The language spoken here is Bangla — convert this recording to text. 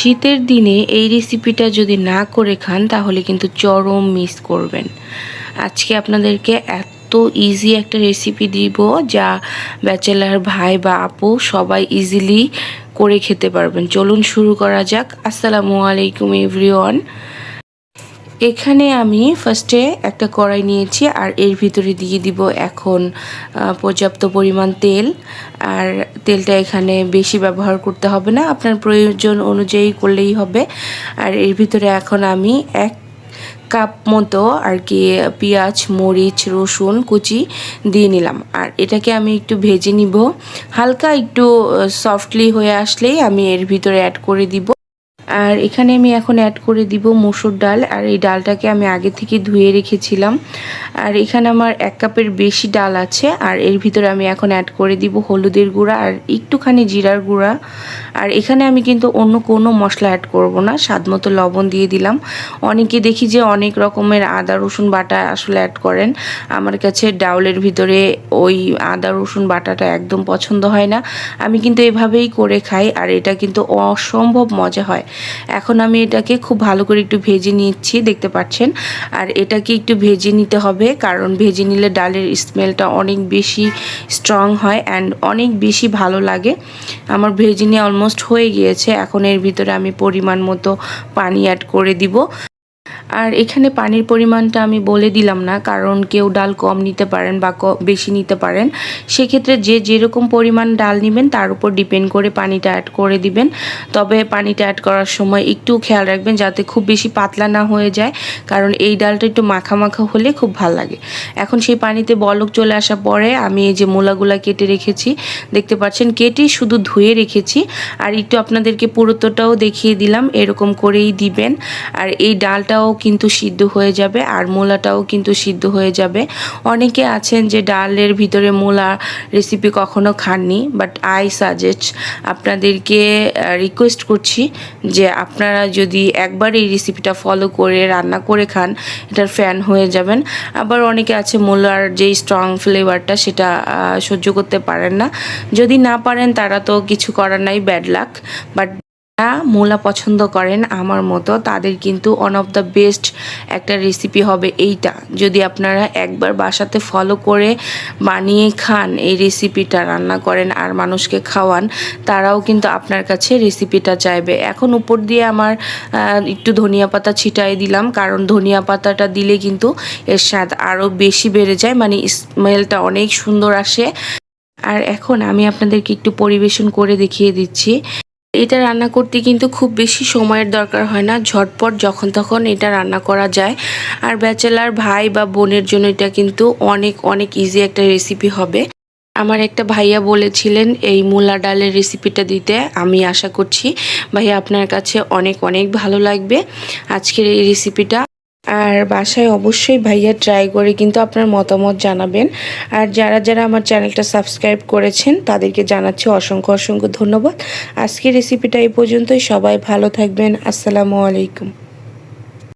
শীতের দিনে এই রেসিপিটা যদি না করে খান, তাহলে কিন্তু চরম মিস করবেন। আজকে আপনাদেরকে এত ইজি একটা রেসিপি দিব, যা ব্যাচেলার ভাই বা আপু সবাই ইজিলি করে খেতে পারবেন। চলুন শুরু করা যাক। আসসালামু আলাইকুম এভরিওয়ান এখানে আমি ফার্স্টে একটা কড়াই নিয়েছি আর এর ভিতরে দিয়ে দিব এখন পর্যাপ্ত পরিমাণ তেল। আর তেলটা এখানে বেশি ব্যবহার করতে হবে না, আপনার প্রয়োজন অনুযায়ী করলেই হবে। আর এর ভিতরে এখন আমি এক কাপ মতো আর কি পেঁয়াজ, মরিচ, রসুন কুচি দিয়ে নিলাম। আর এটাকে আমি একটু ভেজে নিব। হালকা একটু সফটলি হয়ে আসলেই আমি এর ভিতরে অ্যাড করে দিব। আর এখানে আমি এখন অ্যাড করে দিব মসুর ডাল, আর এই ডালটাকে আমি আগে থেকে ধুয়ে রেখেছিলাম। আর এখানে আমার এক কাপের বেশি ডাল আছে, আর এর ভিতরে আমি এখন অ্যাড করে দিব হলুদের গুঁড়া আর একটুখানি জিরার গুঁড়া। আর এখানে আমি কিন্তু অন্য কোনো মশলা অ্যাড করব না, স্বাদ মতো লবণ দিয়ে দিলাম। অনেকে দেখি যে অনেক রকমের আদা, রসুন বাটা আসলে অ্যাড করেন। আমার কাছে ডাউলের ভিতরে ওই আদা, রসুন বাটাটা একদম পছন্দ হয় না। আমি কিন্তু এভাবেই করে খাই, আর এটা কিন্তু অসম্ভব মজা হয়। এখন আমি এটাকে খুব ভালো করে একটু ভেজে নিচ্ছি, দেখতে পাচ্ছেন। আর এটাকে একটু ভেজে নিতে হবে, কারণ ভেজে নিলে ডালের স্মেলটা অনেক বেশি স্ট্রং হয় অ্যান্ড অনেক বেশি ভালো লাগে। আমার ভেজে নিয়ে অলমোস্ট হয়ে গিয়েছে, এখন এর ভিতরে আমি পরিমাণ মতো পানি অ্যাড করে দিব। আর এখানে পানির পরিমাণটা আমি বলে দিলাম না, কারণ কেউ ডাল কম নিতে পারেন বা বেশি নিতে পারেন। সেক্ষেত্রে যে যেরকম পরিমাণ ডাল নেবেন, তার উপর ডিপেন্ড করে পানিটা অ্যাড করে দিবেন। তবে পানিটা অ্যাড করার সময় একটু খেয়াল রাখবেন যাতে খুব বেশি পাতলা না হয়ে যায়, কারণ এই ডালটা একটু মাখা মাখা হলে খুব ভালো লাগে। এখন সেই পানিতে বলক চলে আসার পরে আমি এই যে মূলাগুলা কেটে রেখেছি, দেখতে পাচ্ছেন কেটে শুধু ধুয়ে রেখেছি। আর একটু আপনাদেরকে পুরোটাও দেখিয়ে দিলাম, এরকম করেই দিবেন। আর এই ডালটাও কিন্তু সিদ্ধ হয়ে যাবে আর মূলাটাও কিন্তু সিদ্ধ হয়ে যাবে। অনেকে আছেন যে ডালের ভিতরে মূলা রেসিপি কখনো খাননি বাট আই সাজেস্ট আপনাদেরকে রিকোয়েস্ট করছি যে আপনারা যদি একবার এই রেসিপিটা ফলো করে, রান্না করে খান, এটার ফ্যান হয়ে যাবেন। আবার অনেকে আছে মূলার যে স্ট্রং ফ্লেভারটা সেটা সহ্য করতে পারেন না। যদি না পারেন তারা তো কিছু করার নাই ব্যাড লাক বাট মূলা পছন্দ করেন আমার মতো, তাদের কিন্তু ওয়ান অফ দ্য বেস্ট একটা রেসিপি হবে এইটা। যদি আপনারা একবার বাসাতে ফলো করে বানিয়ে খান এই রেসিপিটা রান্না করেন আর মানুষকে খাওয়ান, তারাও কিন্তু আপনার কাছে রেসিপিটা চাইবে। এখন উপর দিয়ে আমার একটু ধনিয়া পাতা ছিটাই দিলাম, কারণ ধনিয়া পাতাটা দিলে কিন্তু এর স্বাদ আরও বেশি বেড়ে যায় মানে স্মেলটা অনেক সুন্দর আসে। আর এখন আমি আপনাদেরকে একটু পরিবেশন করে দেখিয়ে দিচ্ছি। এটা রান্না করতে কিন্তু খুব বেশি সময়ের দরকার হয় না, ঝটপট যখন তখন এটা রান্না করা যায়। আর ব্যাচেলার ভাই বা বোনের জন্য এটা কিন্তু অনেক অনেক ইজি একটা রেসিপি হবে। আমার একটা ভাইয়া বলেছিলেন, এই মূলা ডালের রেসিপিটা দিতে আমি আশা করছি ভাইয়া আপনার কাছে অনেক অনেক ভালো লাগবে। আজকের এই রেসিপিটা আর বাসায় অবশ্যই ভাইয়া ট্রাই করে কিন্তু আপনার মতামত জানাবেন। আর যারা যারা আমার চ্যানেলটা সাবস্ক্রাইব করেছেন, তাদেরকে জানাচ্ছি অসংখ্য অসংখ্য ধন্যবাদ। আজকের রেসিপিটা এই পর্যন্তই। সবাই ভালো থাকবেন। আসসালামু আলাইকুম।